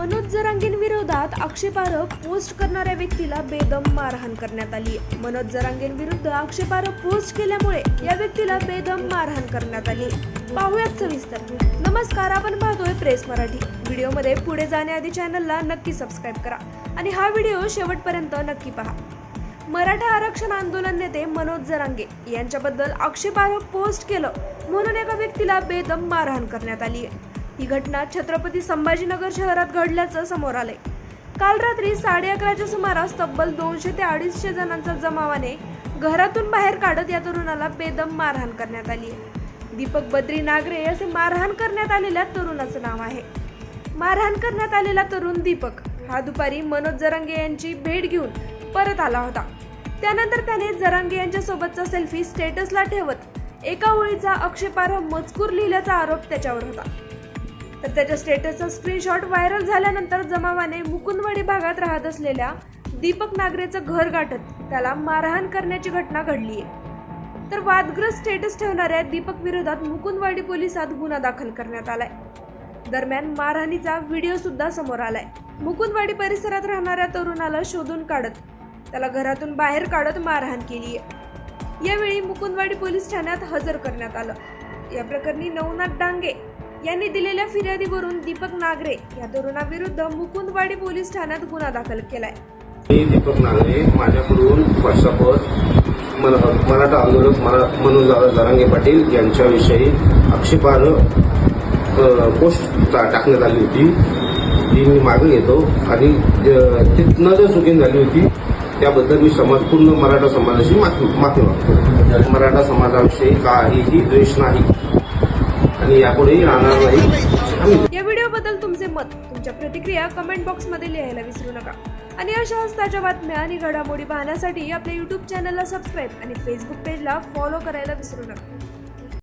मनोज जरांगें विरोधात आक्षेपार्ह पोस्ट करणाऱ्या व्यक्तीला बेदम मारहाण करण्यात आली आहे. मनोज जरांगें विरुद्ध आक्षेपार्ह पोस्ट केल्यामुळे या व्यक्तीला बेदम मारहाण करण्यात आली आहे. पाहुयात सविस्तर नमस्कार आपण पाहतोय प्रेस मराठी व्हिडिओमध्ये पुढे जाण्याआधी चॅनलला नक्की सबस्क्राईब करा आणि हा व्हिडिओ शेवटपर्यंत नक्की पहा मराठा आरक्षण आंदोलन नेते मनोज जरांगे यांच्याबद्दल आक्षेपार्ह पोस्ट केलं म्हणून एका व्यक्तीला बेदम मारहाण करण्यात आली आहे ही घटना छत्रपती संभाजीनगर शहरात घडल्याचं समोर आलंय. काल रात्री साडे अकराच्या सुमारास तब्बल दोनशे ते अडीचशे जणांचा जमावाने घरातून बाहेर काढत या तरुणाला बेदम मारहाण करण्यात आली आहे. दीपक बद्री नागरे असे मारहाण करण्यात आलेल्या तरुणाचं नाव आहे. मारहाण करण्यात आलेला तरुण दीपक हा दुपारी मनोज जरांगे यांची भेट घेऊन परत आला होता. त्यानंतर त्याने जरांगे यांच्या सोबतचा सेल्फी स्टेटसला ठेवत एका ओळीचा अक्षेपार्ह मजकूर लिहिल्याचा आरोप त्याच्यावर होता. तर त्याच्या स्टेटसचा स्क्रीनशॉट व्हायरल झाल्यानंतर जमावाने मुकुंदवाडी भागात राहत असलेल्या दीपक नागरेचं घर गाठत त्याला मारहाण करण्याची घटना घडली आहे. तर वादग्रस्त स्टेटस ठेवणाऱ्या दीपक विरोधात मुकुंदवाडी पोलिसात गुन्हा दाखल करण्यात आलाय. दरम्यान मारहाणीचा व्हिडिओ सुद्धा समोर आलाय. मुकुंदवाडी परिसरात राहणाऱ्या तरुणाला शोधून काढत त्याला घरातून बाहेर काढत मारहाण केली आहे. यावेळी मुकुंदवाडी पोलीस ठाण्यात हजर करण्यात आलं. या प्रकरणी नवनाथ डांगे यांनी दिलेल्या फिर्यादीवरून दीपक नागरे या तरुणाविरुद्ध मुकुंदवाडी पोलीस ठाण्यात गुन्हा दाखल केलाय. मी दीपक नागरे माझ्याकडून व्हॉट्सअपवर मराठा आंदोलक मरा मनोज दादा जरांगे पाटील यांच्याविषयी आक्षेपार्ह पोस्ट टाकण्यात आली होती. ती मी मागे घेतो आणि तिथनं जर चुकीन झाली होती. त्याबद्दल मी समाज पूर्ण मराठा समाजाशी माफी माफी मागतो. मराठा समाजाविषयी काहीही द्वेष नाही. आणि यापुढेही राहणार नाही. या व्हिडिओबद्दल तुमचे मत तुमच्या प्रतिक्रिया कमेंट बॉक्समध्ये लिहायला विसरू नका. आणि अशाच ताज्या बातम्या आणि घडामोडी पाहण्यासाठी आपल्या यूट्यूब चॅनलला सबस्क्राईब आणि फेसबुक पेजला फॉलो करायला विसरू नका.